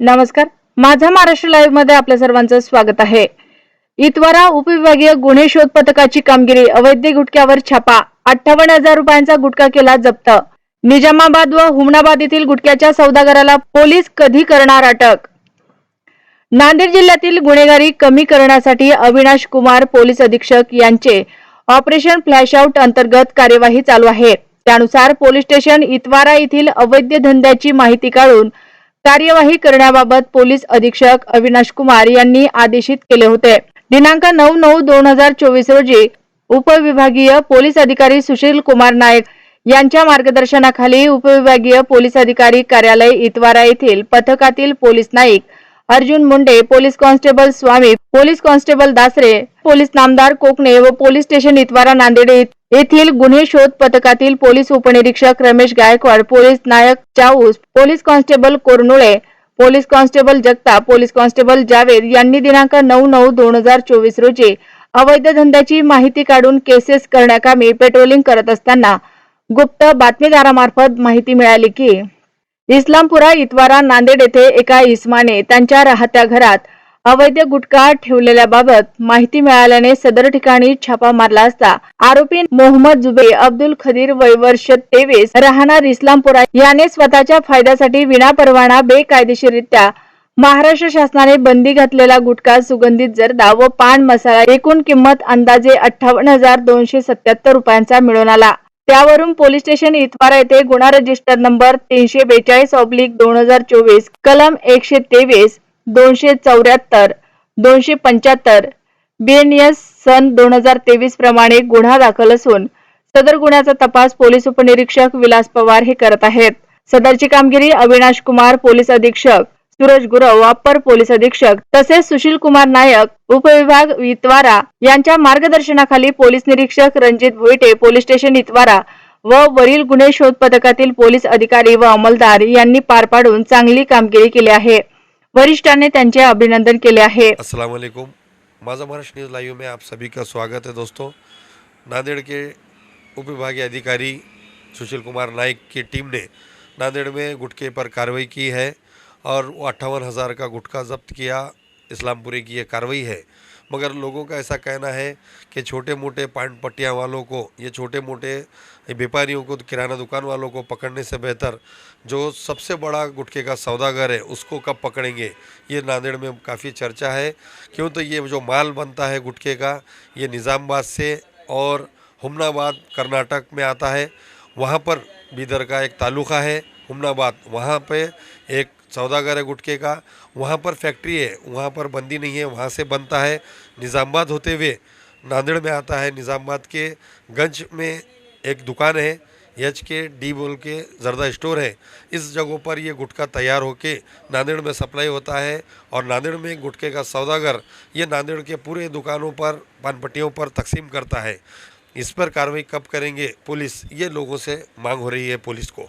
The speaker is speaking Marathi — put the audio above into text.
नमस्कार. माझा महाराष्ट्र लाईव्हमध्ये आपल्या सर्वांचं स्वागत आहे. इतवारा उपविभागीय गुन्हे शोध पथकाची कामगिरी अवैध गुटख्यावर छापा अठ्ठावन्न हजार रुपयांचा गुटखा केला जप्त. निजामाबाद व हुमनाबाद येथील गुटख्याच्या सौदागराला पोलीस कधी करणार अटक? नांदेड जिल्ह्यातील गुन्हेगारी कमी करण्यासाठी अविनाश कुमार पोलीस अधीक्षक यांचे ऑपरेशन फ्लॅश आउट अंतर्गत कार्यवाही चालू आहे. त्यानुसार पोलीस स्टेशन इतवारा येथील अवैध धंद्याची माहिती काढून कार्यवाही करण्याबाबत पोलीस अधीक्षक अविनाश कुमार यांनी आदेशित केले होते. दिनांक नऊ नऊ दोन हजार चोवीस रोजी उपविभागीय पोलीस अधिकारी सुशील कुमार नायक यांच्या मार्गदर्शनाखाली उपविभागीय पोलीस अधिकारी कार्यालय इतवारा येथील पथकातील police Naik Arjun Munde police constable Swami police constable Dasare police नामदार कोकणे व पोलीस स्टेशन इतवारा नांदेड येथील गुन्हे शोध पथकातील पोलीस उपनिरीक्षक रमेश गायकवाड पोलीस नायक Chaus police constable Kornule police constable Jagtap police constable Javed यांनी दिनांक नऊ नऊ दोन हजार चोवीस रोजी अवैध धंद्याची माहिती काढून केसेस करण्याकामी पेट्रोलिंग करत असताना गुप्त बातमीदारामार्फत माहिती मिळाली की इस्लामपुरा इतवारा नांदेड येथे एका इस्माने त्यांच्या राहत्या घरात अवैध गुटखा ठेवलेल्याबाबत माहिती मिळाल्याने सदर ठिकाणी छापा मारला असता आरोपी मोहम्मद जुबे अब्दुल खदीर वैवर्ष तेवीस राहणार इस्लामपुरा याने स्वतःच्या फायद्यासाठी विनापरवाना बेकायदेशीररित्या महाराष्ट्र शासनाने बंदी घातलेला गुटखा सुगंधित जर्दा व पान मसाला एकूण किंमत अंदाजे अठ्ठावन्न हजार दोनशे सत्याहत्तर रुपयांचा मिळून आला. त्यावरून पोलीस स्टेशन इतवारा येथे गुन्हा रजिस्टर नंबर तीनशे बेचाळीस ऑब्लिक दोन हजार चोवीस कलम एकशे तेवीस दोनशे चौऱ्याहत्तर दोनशे पंच्याहत्तर बीएनएस सन दोन हजार तेवीस प्रमाणे गुन्हा दाखल असून सदर गुन्ह्याचा तपास पोलीस उपनिरीक्षक विलास पवार हे करत आहेत. सदरची कामगिरी अविनाश कुमार पोलीस अधीक्षक सूरज गुरव अप्पर पोलीस अधीक्षक तसेच सुशील कुमार नायक उपविभाग इतवारा यांच्या मार्गदर्शनाखाली पोलीस निरीक्षक रणजित भोईटे पोलीस स्टेशन इतवारा व वरील गुन्हे शोध पथकातील पोलीस अधिकारी व अंमलदार यांनी पार पाडून चांगली कामगिरी केली आहे. वरिष्ठांनी त्यांचे अभिनंदन केले आहे. अस्सलाम महाराष्ट्र न्यूज़ लाइव में आप सभी का स्वागत है दोस्तों. नांदेड़ के उप विभागीय अधिकारी सुशील कुमार नाइक की टीम ने नांदेड़ में गुटके पर कार्रवाई की है और अट्ठावन हज़ार का गुटखा जब्त किया. इस्लामपुरी की यह कार्रवाई है. मगर लोगों का ऐसा कहना है कि छोटे मोटे पान पट्टियाँ वालों को, ये छोटे मोटे व्यापारियों को, किराना दुकान वालों को पकड़ने से बेहतर, जो सबसे बड़ा गुटखे का सौदागर है, उसको कब पकड़ेंगे? ये नांदेड़ में काफ़ी चर्चा है। क्यों तो ये जो माल बनता है गुटखे का, ये निज़ामबाद से और हुमनाबाद, कर्नाटक में आता है। वहाँ पर बीदर का एक तालुका है, हुमनाबाद। वहाँ पे एक सौदागर है गुटखे का, वहाँ पर फैक्ट्री है, वहाँ पर बंदी नहीं है, वहाँ से बनता है निज़ामबाद होते हुए। नांदेड़ में आता है, निज़ामबाद के गंज में एक दुकान है एच के डी बोल के जरदा स्टोर है। इस जगहों पर ये गुटखा तैयार होके नांदेड़ में सप्लाई होता है और नांदेड़ में गुटखे का सौदागर ये नांदेड़ के पूरे दुकानों पर, पानपट्टियों पर तकसीम करता है। इस पर कार्रवाई कब करेंगे पुलिस, ये लोगों से मांग हो रही है पुलिस को।